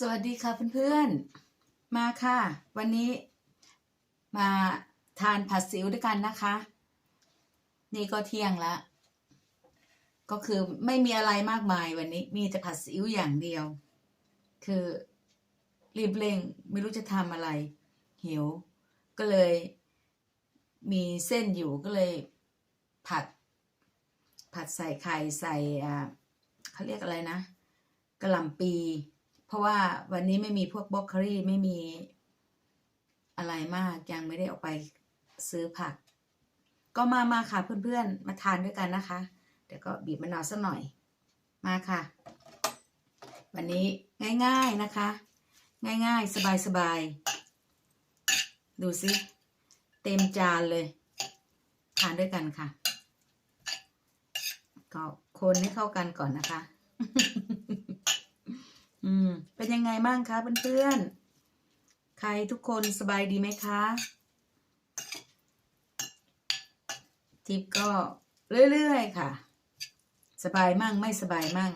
สวัสดีค่ะเพื่อนๆ มาค่ะ วันนี้มาทานผัดซีอิ๊วด้วยกันนะคะ นี่ก็เที่ยงแล้วก็คือไม่มีอะไรมากมายวันนี้ มีแต่ผัดซีอิ๊วอย่างเดียว คือรีบเร่งไม่รู้จะทำอะไร หิว ก็เลย มีเส้นอยู่ก็เลย ผัด ผัดใส่ไข่ใส่อ่าเขาเรียกอะไรนะกระหล่ำปี เพราะว่าวันนี้ไม่มีพวกบล็อกคลี่ไม่มีอะไรมากยังไม่ได้ออกไปซื้อผัก ก็มามาค่ะเพื่อนๆ มาทานด้วยกันนะคะ เดี๋ยวก็บีบมะนาวสักหน่อยมาค่ะ วันนี้ง่ายๆนะคะ ง่ายๆ สบายๆ ดูสิเต็มจานเลย ทานด้วยกันค่ะก็คนให้เข้ากันก่อนนะคะ อืม เป็นยังไงบ้างคะเพื่อนๆ ใครทุกคนสบายดีไหมคะ ทิปก็เรื่อยๆค่ะ สบายมั่งไม่สบายมั่ง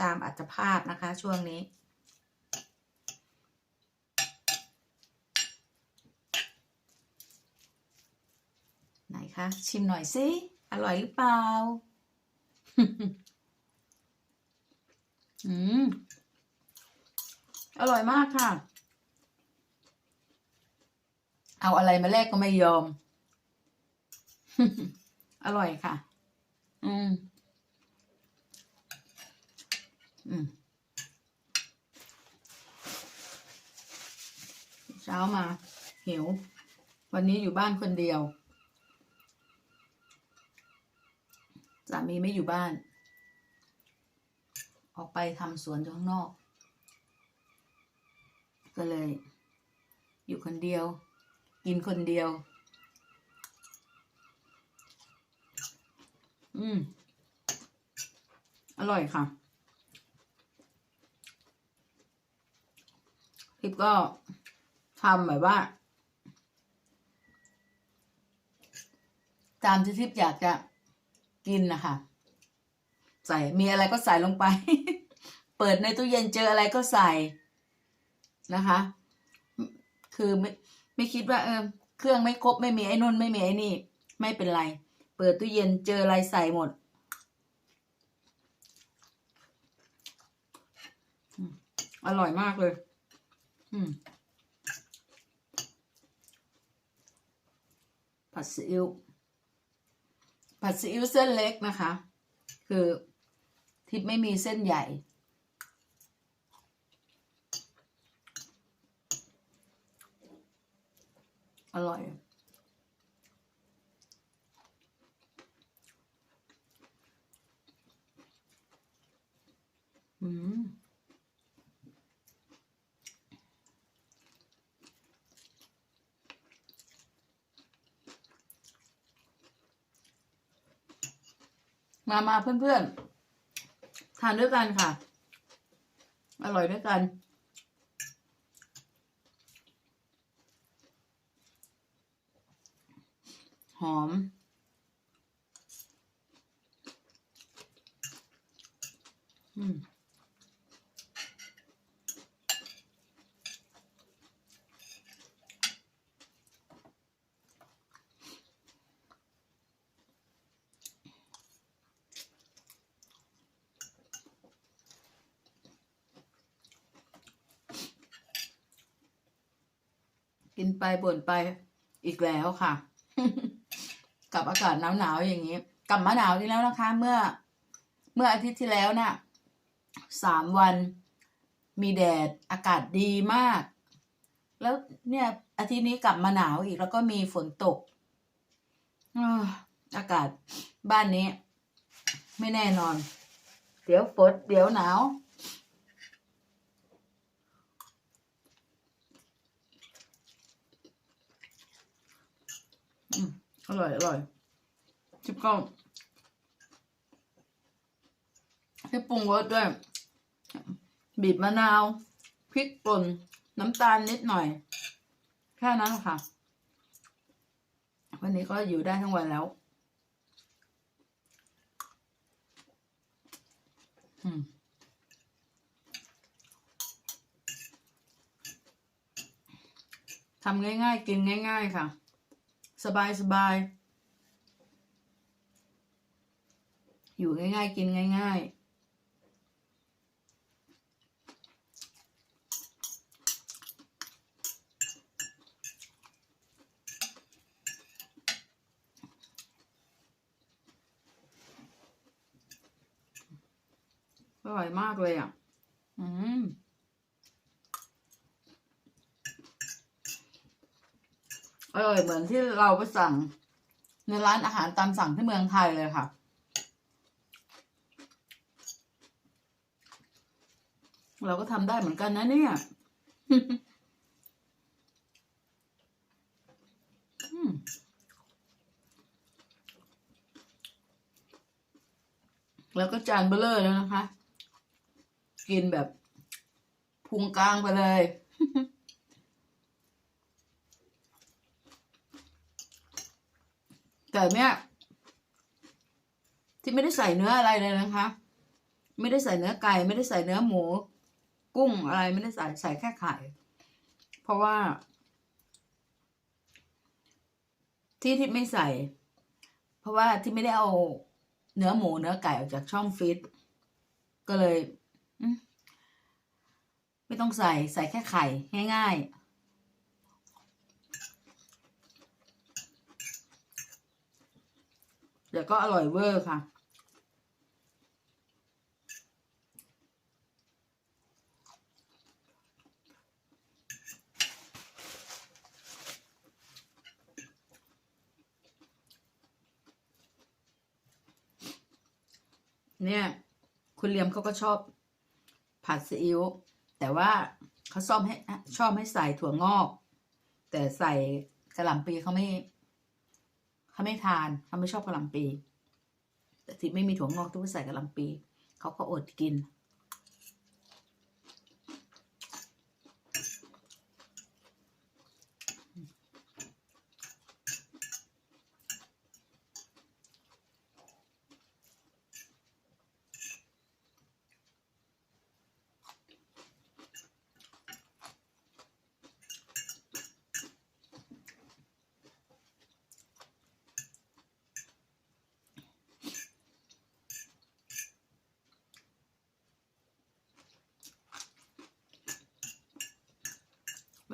ตามอัตภาพนะคะช่วงนี้ไหนคะชิมหน่อยสิอร่อยหรือเปล่า อืม อร่อยมากค่ะ เอาอะไรมาแลกก็ไม่ยอม อร่อยค่ะ อืม อืม เช้ามาหิว วันนี้อยู่บ้านคนเดียว สามีไม่อยู่บ้าน ออกไปทำสวนอยู่ข้างนอก ก็เลย อยู่คนเดียว กินคนเดียว อืม อร่อยค่ะทิปก็ทำแบบว่า ตามที่ทิปอยากจะกินนะคะ ใส่มีอะไรก็ใส่ลงไป เปิดในตู้เย็นเจออะไรก็ใส่ นะคะ คือไม่ไม่คิดว่าเออเครื่องไม่ครบไม่มีไอ้นุ่นไม่มีไอ้นี่ ไม่เป็นไร เปิดตู้เย็นเจออะไรใส่หมดอร่อยมากเลย อืมผัดซีอิ๊ว ผัดซีอิ๊วเส้นเล็กนะคะ คือทิพย์ไม่มีเส้นใหญ่ อร่อย อืมมามาเพื่อนๆ ทานด้วยกันค่ะ อร่อยด้วยกัน หอม อืมกินไปบ่นไปอีกแล้วค่ะ กับอากาศหนาวๆอย่างนี้กลับมาหนาวอีกแล้วนะคะ เมื่อเมื่ออาทิตย์ที่แล้วน่ะสามวันมีแดดอากาศดีมาก แล้วเนี่ยอาทิตย์นี้กลับมาหนาวอีกแล้วก็มีฝนตกอากาศบ้านนี้ ไม่แน่นอน เดี๋ยวฝนเดี๋ยวหนาว อร่อย อร่อยชิบก็องที่ปรุงรสด้วย บีบมะนาว พริกป่น น้ำตาลนิดหน่อย แค่นั้นค่ะ วันนี้ก็อยู่ได้ทั้งวันแล้วทำง่ายๆ กินง่าย ๆ ค่ะ สบายสบายอยู่ง่าย ๆ กินง่าย ๆ อร่อยมากเลยอะ อืม อร่อยเหมือนที่เราไปสั่ง ในร้านอาหารตามสั่งที่เมืองไทยเลยค่ะ เราก็ทำได้เหมือนกันนะเนี่ยแล้วก็จานเบลเลอร์แล้วนะคะ กินแบบพุงกลางไปเลย แต่เนี่ยที่ไม่ได้ใส่เนื้ออะไรเลยนะคะ ไม่ได้ใส่เนื้อไก่ไม่ได้ใส่เนื้อหมู กุ้งอะไรไม่ได้ใส่ใส่แค่ไข่ เพราะว่า ที่ที่ไม่ใส่ เพราะว่าที่ไม่ได้เอาเนื้อหมูเนื้อไก่ออกจากช่องฟิตก็เลยไม่ต้องใส่ใส่แค่ไข่ง่าย ๆ แต่ก็อร่อยเวอร์ค่ะ เนี่ย คุณเลียมเขาก็ชอบผัดซีอิ๊วแต่ว่าเขาชอบให้ชอบให้ใส่ถั่วงอก แต่ใส่กระหล่ำปีเขาไม่ เขาไม่ทานเขาไม่ชอบกะหล่ำปี แต่ที่ไม่มีถั่วงอกต้องไปใส่กะหล่ำปี เขาก็อดกิน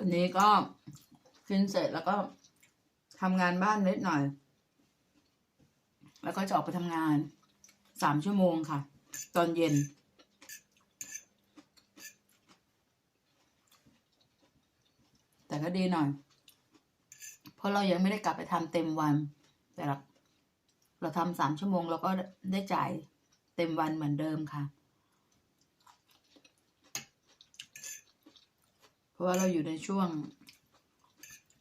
วันนี้ ก็กินเสร็จแล้วก็ทำงานบ้านนิดหน่อย แล้วก็จะออกไปทำงานสามชั่วโมงค่ะ ตอนเย็น แต่ก็ดีหน่อย เพราะเรายังไม่ได้กลับไปทำเต็มวัน แต่เราเราทำสามชั่วโมงเราก็ได้จ่ายเต็มวันเหมือนเดิมค่ะ เพ ราะว่าเราอยู่ในช่วง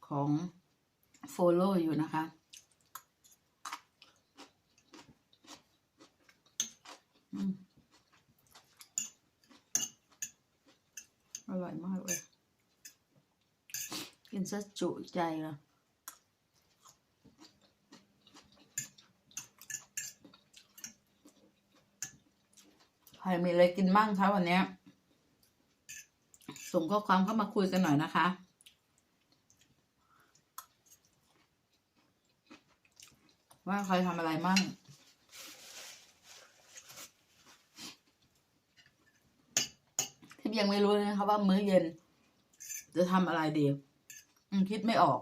ของ follow อยู่นะคะ อร่อยมากเลย กินซะจุใจเลยใครมีอะไรกินบ้างคะวันนี้ ส่งข้อความเข้ามาคุยกันหน่อยนะคะ ว่าใครทำอะไรมั่งที่ยังไม่รู้เลยนะคะว่ามื้อเย็น จะทำอะไรดีคิดไม่ออก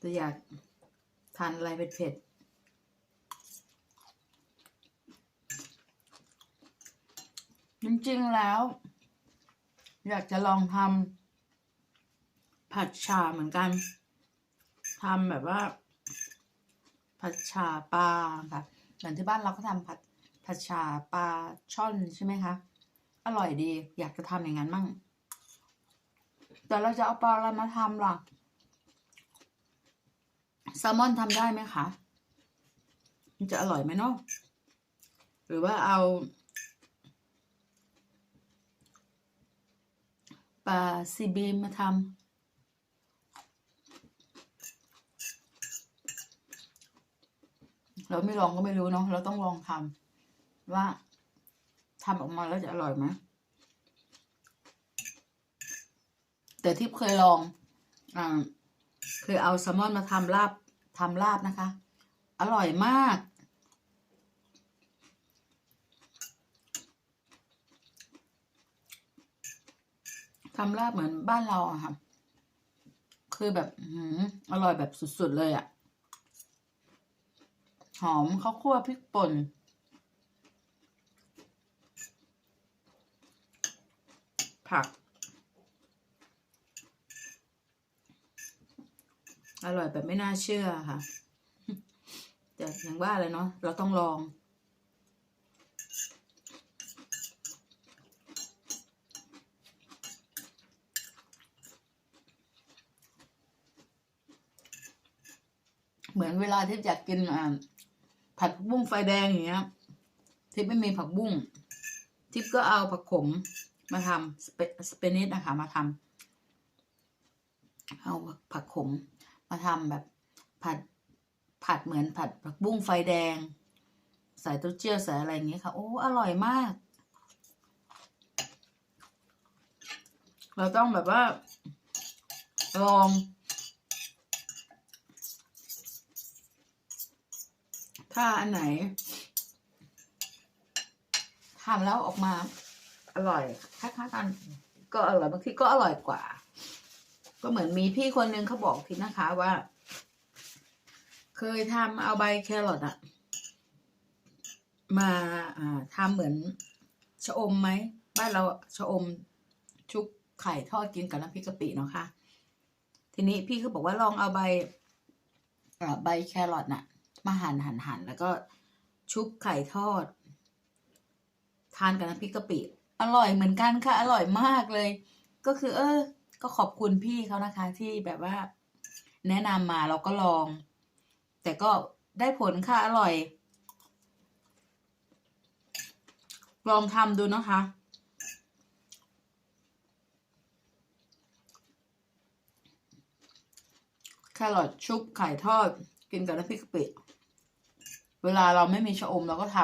แต่อยากทานอะไรเผ็ดๆจริงๆแล้ว อยากจะลองทำผัดชาเหมือนกันทำแบบว่า ผัดชาปลาค่ะเหมือนที่บ้านเราก็ทำผัดผัดชาปลาช่อนใช่ไหมคะอร่อยดี อยากจะทำอย่างนั้นมั่งแต่เราจะเอาปลาอะไรมาทำล่ะ แซลมอนทำได้ไหมคะ มันจะอร่อยไหมเนาะหรือว่าเอาปลาซีบีมมาทำเราไม่ลองก็ไม่รู้เนาะเราต้องลองทำว่าทำออกมาแล้วจะอร่อยไหมแต่ที่เคยลองอ่า เคยเอาแซลมอนมาทำลาบทำลาบนะคะ อร่อยมาก ทำลาบเหมือนบ้านเราอะค่ะ คือแบบอร่อยแบบสุด ๆ เลยอะหอมข้าวคั่วพริกป่นผัก อร่อยแบบไม่น่าเชื่อค่ะ แต่อย่างว่าเลยเนาะเราต้องลอง เหมือนเวลาที่อยากกินอ่าผัดผักบุ้งไฟแดงอย่างเงี้ยทิพย์ไม่มีผักบุ้งทิพย์ก็เอาผักขมมาทำสเปสเปนิสนะคะมาทำเอาผักขม มาทำแบบผัดผัดเหมือนผัดผักบุ้งไฟแดง ใส่เต้าเจี้ยวใส่อะไรอย่างเงี้ยค่ะ โอ้ อร่อยมาก เราต้องแบบว่า ลอง ถ้าอันไหนทำแล้วออกมาอร่อยคล้ายๆกัน ก็อร่อยบางทีก็อร่อยกว่า ก็เหมือนมีพี่คนนึงเขาบอกทีนะคะว่า เคยทำเอาใบแครอทอะมาทำเหมือนชะอมไหมบ้านเราชะอมชุบไข่ทอดกินกับน้ำพริกกะปิเนาะค่ะทีนี้พี่เขาบอกว่าลองเอาใบใบแครอทน่ะ มาหั่นหั่นหั่นแล้วก็ชุบไข่ทอด ทานกับน้ำพริกกะปิ อร่อยเหมือนกันค่ะ อร่อยมากเลย ก็คือ เออ ก็ขอบคุณพี่เขานะคะ ที่แบบว่า แนะนำมาเราก็ลอง แต่ก็ได้ผลค่ะอร่อย ลองทำดูนะคะ แครอทชุบไข่ทอด กินกับน้ำพริกกะปิเวลาเราไม่มีชะอมเราก็ท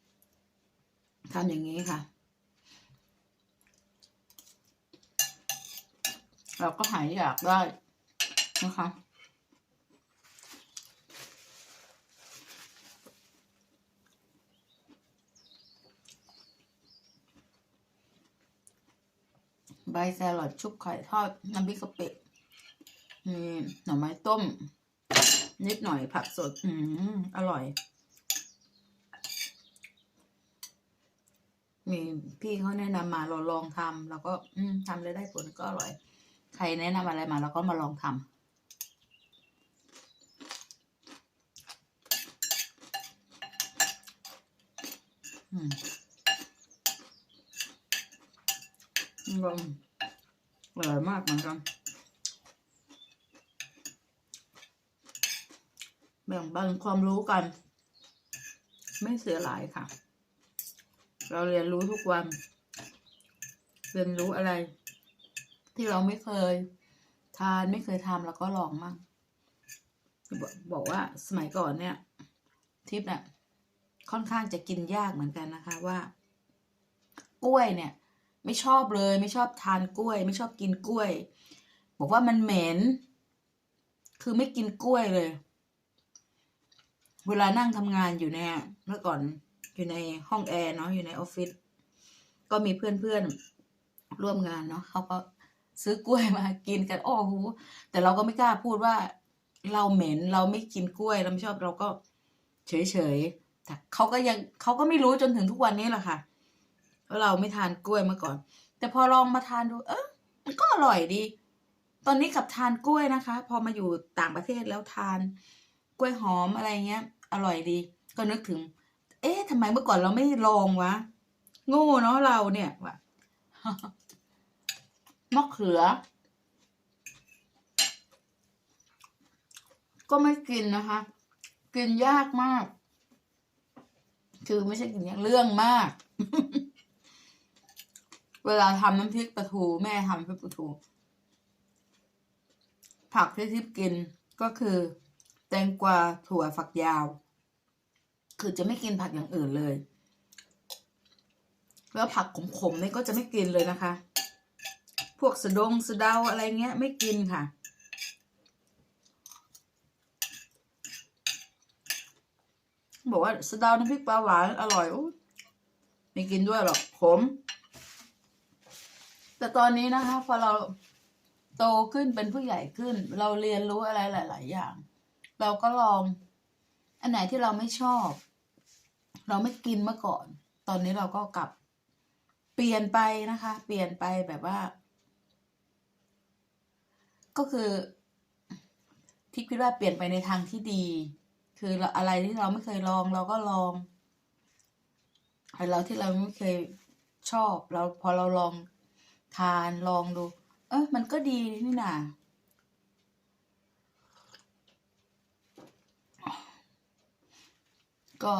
ำทำอย่างนี้ค่ะ เราก็หายอยากได้นะคะใบแครอทชุบไข่ทอดน้ำพริกกะปิมีหน่อไม้ต้ม นิดหน่อยผักสด อืมอร่อย มีพี่เขาแนะนำมาเราลองทำแล้วก็ทำเลยได้ผลก็อร่อย รแนะนำอะไรมาเราก็มาลองทำอืมลองอร่อยมากเหมือนกัน แบ่งปันความรู้กัน ไม่เสียหลายค่ะ เราเรียนรู้ทุกวัน เรียนรู้อะไร ที่เราไม่เคยทานไม่เคยทำแล้วก็ลองมั่งบอกบอกว่าสมัยก่อนเนี่ย ทิพย์เนี่ยค่อนข้างจะกินยากเหมือนกันนะคะว่า กล้วยเนี่ย ไม่ชอบเลย ไม่ชอบทานกล้วย ไม่ชอบกินกล้วย บอกว่ามันเหม็นคือไม่กินกล้วยเลย เวลานั่งทำงานอยู่เนี่ยเมื่อก่อนอยู่ในห้องแอร์เนาะอยู่ในออฟฟิศก็มีเพื่อนๆร่วมงานเนาะเขาก็ ซื้อกล้วยมากินกันโอ้โหแต่เราก็ไม่กล้าพูดว่า เราเหม็นเราไม่กินกล้วยเราไม่ชอบเราก็เฉยๆแต่เขาก็ยังเขาก็ไม่รู้จนถึงทุกวันนี้แหละค่ะว่าเราไม่ทานกล้วยมาก่อน แต่พอลองมาทานดู เออมันก็อร่อยดี ตอนนี้กับทานกล้วยนะคะ พอมาอยู่ต่างประเทศแล้วทาน กล้วยหอมอะไรเงี้ย อร่อยดี ก็นึกถึง เอ๊ะทำไมเมื่อก่อนเราไม่ลองวะโง่เนาะเราเนี่ยว่ะ มะเขือ ก็ไม่กินนะคะ กินยากมาก คือไม่ใช่กินยากเรื่องมาก เวลาทำน้ำพริกปลาทูแม่ทำน้ำพริกปลาทู ผักที่ทิพกินก็คือ แตงกวาถั่วฝักยาว คือจะไม่กินผักอย่างอื่นเลยแล้วผักขมๆนี่ก็จะไม่กินเลยนะคะ พวกสะดงสะเดาอะไรเงี้ย ไม่กินค่ะ บอกว่าสะเดาน้ำพริกปลาหวานอร่อยอไม่กินด้วยหรอกขม แต่ตอนนี้นะคะ พอเราโตขึ้นเป็นผู้ใหญ่ขึ้น เราเรียนรู้อะไรหลาย ๆ อย่าง เราก็ลอง อันไหนที่เราไม่ชอบ เราไม่กินเมื่อก่อน ตอนนี้เราก็กลับเปลี่ยนไปนะคะ เปลี่ยนไปแบบว่า ก็คือที่คิดว่าเปลี่ยนไปในทางที่ดี คือเราอะไรที่เราไม่เคยลองเราก็ลองอะไรเราที่เราไม่เคยชอบเราพอเราลองทานลองดู เออมันก็ดีนี่นาก็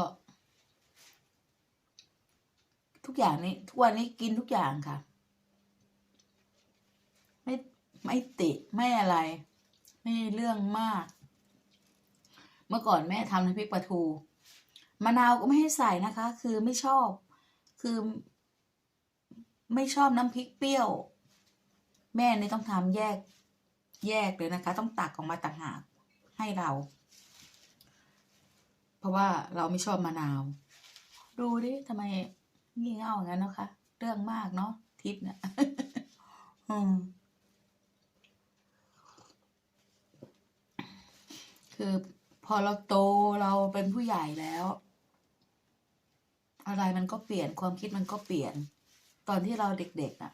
ทุกอย่างนี้ ทุกวันนี้กินทุกอย่างค่ะ ไม่ติไม่อะไร ไม่เรื่องมาก เมื่อก่อนแม่ทำน้ำพริกปลาทูมะนาวก็ไม่ให้ใส่นะคะ คือไม่ชอบ คือ ไม่ชอบน้ำพริกเปรี้ยว แม่นี่ต้องทำแยก แยกเลยนะคะ ต้องตักออกมาต่างหากให้เรา เพราะว่าเราไม่ชอบมะนาว ดูดิทำไมงี่เง่าอย่างนั้นนะคะ เรื่องมากเนาะทิปเนี่ย อืม คือพอเราโตเราเป็นผู้ใหญ่แล้ว อะไรมันก็เปลี่ยนความคิดมันก็เปลี่ยน ตอนที่เราเด็กๆอะ่ะ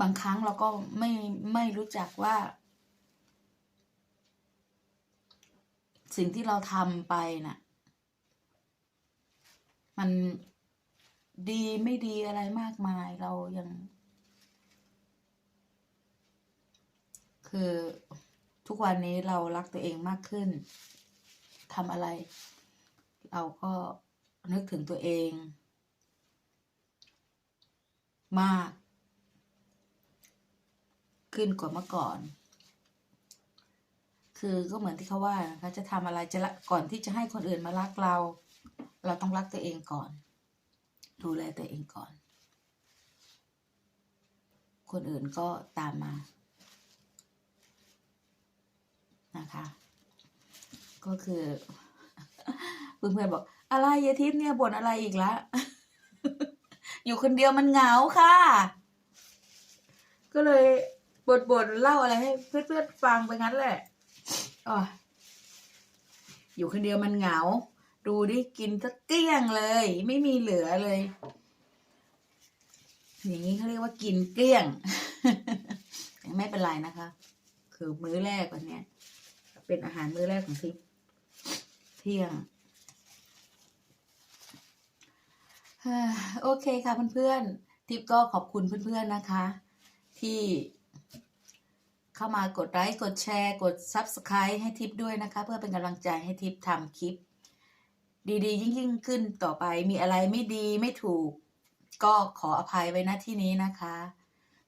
บางครั้งเราก็ไม่ไม่รู้จักว่า สิ่งที่เราทำไปน่ะ มันดีไม่ดีอะไรมากมายเรายัง คือ ทุกวันนี้เรารักตัวเองมากขึ้นทำอะไร เราก็นึกถึงตัวเอง มาก ขึ้นกว่าเมื่อก่อน คือก็เหมือนที่เขาว่านะคะจะทำอะไรจะละก่อนที่จะให้คนอื่นมารักเรา เราต้องรักตัวเองก่อน ดูแลตัวเองก่อน คนอื่นก็ตามมา นะคะ ก็คือเพื่อนๆบอก อะไรยาทิพย์เนี่ยบ่นอะไรอีกละอยู่คนเดียวมันเหงาค่ะ ก็เลยบ่นบ่นๆเล่าอะไรให้เพื่อนๆฟังไปงั้นแหละอ๋ออยู่คนเดียวมันเหงา ดูดิกินสักเกลี้ยงเลย ไม่มีเหลือเลย อย่างนี้เขาเรียกว่ากินเกลี้ยงไม่เป็นไรนะคะ คือมื้อแรกวันนี้ เป็นอาหารมื้อแรกของทิพย์เที่ยงโอเคค่ะเพื่อนๆ ทิปก็ขอบคุณเพื่อนๆนะคะ ที่เข้ามากดไลค์กดแชร์กด Subscribe ให้ทิปด้วยนะคะ เพื่อเป็นกำลังใจให้ทิปทำคลิป ดีๆ ยิ่งๆ ขึ้นต่อไปมีอะไรไม่ดีไม่ถูก ก็ขออภัยไว้ณที่นี้นะคะ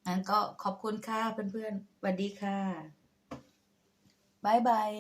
งั้นก็ขอบคุณค่ะเพื่อนๆสวัสดีค่ะ บ๊ายบาย